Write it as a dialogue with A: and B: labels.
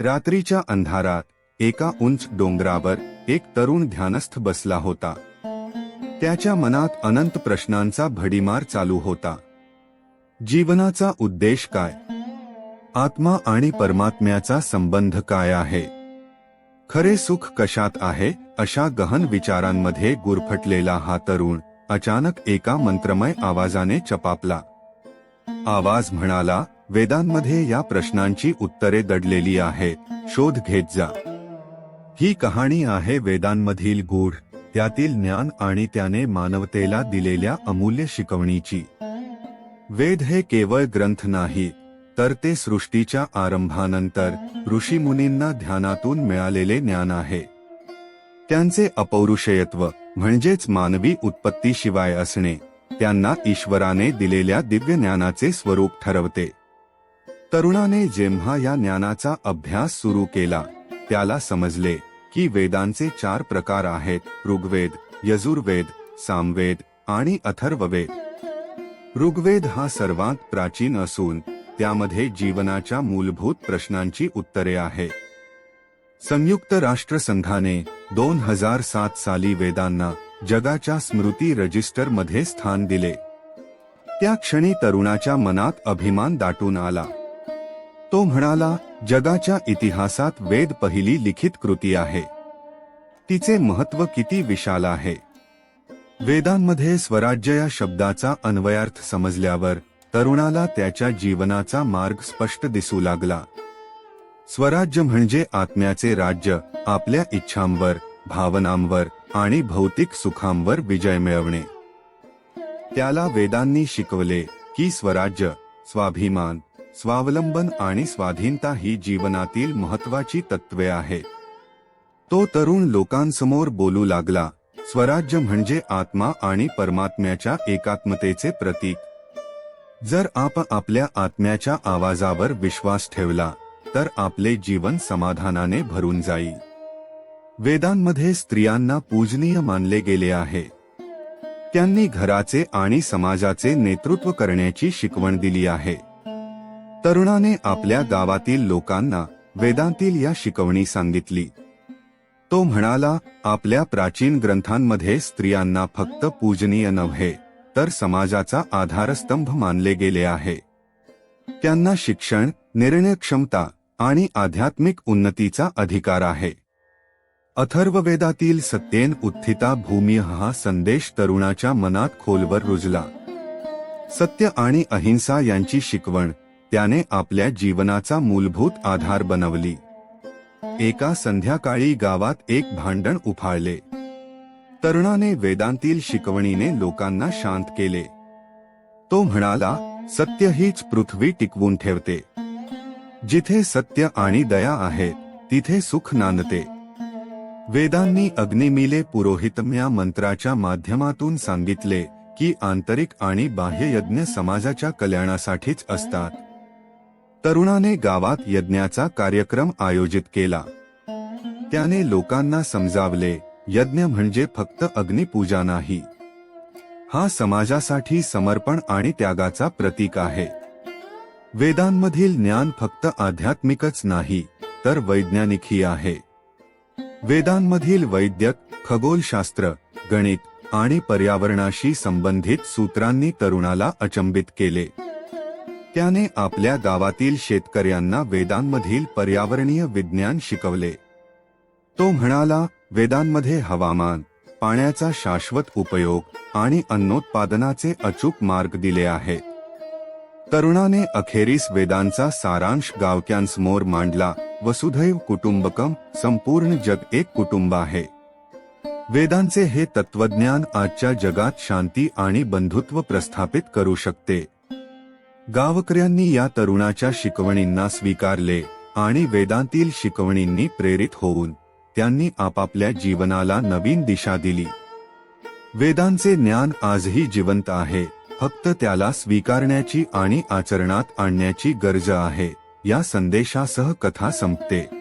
A: रात्रीच्या अंधारात एका उंच डोंगरावर एक तरुण ध्यानस्थ बसला होता. त्याच्या मनात अनंत प्रश्नांचा भडीमार चालू होता. जीवनाचा उद्देश काय? आत्मा आणि परमात्म्याचा संबंध काय आहे? खरे सुख कशात आहे? अशा गहन विचारांमध्ये गुरफटलेला हा तरुण अचानक एका मंत्रमय आवाजाने चपापला. आवाज म्हणाला वेदांमध्ये या प्रश्नांची उत्तरे दडलेली आहेत शोध घेत जा. ही कहाणी आहे वेदांमधील गूढ त्यातील ज्ञान आणि त्याने मानवतेला दिलेल्या अमूल्य शिकवणीची. वेद हे केवळ ग्रंथ नाही तर ते सृष्टीच्या आरंभानंतर ऋषीमुनींना ध्यानातून मिळालेले ज्ञान आहे. त्यांचे अपौरुषयत्व म्हणजेच मानवी उत्पत्तीशिवाय असणे त्यांना ईश्वराने दिलेल्या दिव्य ज्ञानाचे स्वरूप ठरवते. तरुणाने जेव्हा या ज्ञानाचा अभ्यास सुरू केला त्याला समजले की वेदांचे चार प्रकार आहेत ऋग्वेद यजुर्वेद सामवेद आणि अथर्ववेद. ऋग्वेद हा सर्वात प्राचीन असून त्यामध्ये जीवनाच्या मूलभूत प्रश्नांची उत्तरे आहेत संयुक्त राष्ट्रसंघाने दोन हजार सात साली वेदांना जगाच्या स्मृती रजिस्टरमध्ये स्थान दिले. त्या क्षणी तरुणाच्या मनात अभिमान दाटून आला. तो म्हणाला जगाच्या इतिहासात वेद पहिली लिखित कृती आहे. तिचे महत्त्व किती विशाल आहे. वेदांमध्ये स्वराज्य या शब्दाचा अन्वयार्थ समजल्यावर तरुणाला त्याच्या जीवनाचा मार्ग स्पष्ट दिसू लागला. स्वराज्य म्हणजे आत्म्याचे राज्य आपल्या इच्छांवर भावनांवर आणि भौतिक सुखांवर विजय मिळवणे. त्याला वेदांनी शिकवले की स्वराज्य स्वाभिमान स्वावलंबन आणि स्वाधीनता ही जीवनातील महत्वाची तत्वे आहेत. तो तरुण लोकांसमोर बोलू लागला स्वराज्य म्हणजे आत्मा आणि परमात्म्याच्या एकात्मतेचे प्रतीक. जर आप आपल्या आत्म्याच्या आवाजावर विश्वास ठेवला तर आपले जीवन समाधानाने भरून जाईल. वेदांमध्ये स्त्रियांना पूजनीय मानले गेले आहे. त्यांनी घराचे आणि समाजाचे नेतृत्व करण्याची शिकवण दिली आहे. तरुणाने आपल्या गावातील लोकांना वेदांतील या शिकवणी सांगितली. तो म्हणाला आपल्या प्राचीन ग्रंथांमध्ये स्त्रियांना फक्त पूजनीय नव्हे तर समाजाचा आधारस्तंभ मानले गेले आहे. त्यांना शिक्षण निर्णय क्षमता आणि आध्यात्मिक उन्नतीचा अधिकार आहे. अथर्ववेदातील सत्येन उत्थिता भूमी हा संदेश तरुणाच्या मनात खोलवर रुजला. सत्य आणि अहिंसा यांची शिकवण त्याने आपल्या जीवनाचा मूलभूत आधार बनवली. एका संध्याकाळी गावात एक भांडण उफाळले. तरुणाने वेदांतील शिकवणीने लोकांना शांत केले. तो म्हणाला सत्य हीच पृथ्वी टिकवून ठेवते. जिथे सत्य आणि दया आहे तिथे सुख नांदते. वेदांनी अग्निमिले पुरोहितम्या मंत्राच्या माध्यमातून सांगितले की आंतरिक आणि बाह्य यज्ञ समाजाच्या कल्याणासाठीच असतात. तरुणाने गावात यज्ञाचा कार्यक्रम आयोजित केला. त्याने लोकांना समजावले यज्ञ म्हणजे फक्त अग्निपूजा नाही. हा समाजासाठी समर्पण आणि त्यागाचा प्रतीक आहे. वेदांमधील ज्ञान फक्त आध्यात्मिकच नाही तर वैज्ञानिकही आहे. वेदांमधील वैद्यक खगोलशास्त्र गणित आणि पर्यावरणाशी संबंधित सूत्रांनी तरुणाला अचंबित केले. त्याने आपल्या गावातील शेतकऱ्यांना वेदांमधील पर्यावरणीय विज्ञान शिकवले. तो म्हणाला वेदांमध्ये हवामान पाण्याचा शाश्वत उपयोग आणि अन्नोत्पादनाचे अचूक मार्ग दिले आहेत. तरुणाने अखेरीस वेदांचा सारांश गावक्यांसमोर मांडला वसुधैव कुटुंबकम संपूर्ण जग एक कुटुंब आहे. वेदांचे हे तत्वज्ञान आजच्या जगात शांती आणि बंधुत्व प्रस्थापित करू शकते. गावकऱ्यांनी या तरुणाच्या शिकवणींना स्वीकारले आणि वेदांतील शिकवणींनी प्रेरित होऊन त्यांनी आपापल्या जीवनाला नवीन दिशा दिली. वेदांचे ज्ञान आजही जिवंत आहे फक्त त्याला स्वीकारण्याची आणि आचरणात आणण्याची गरज आहे या संदेशासह कथा संपते.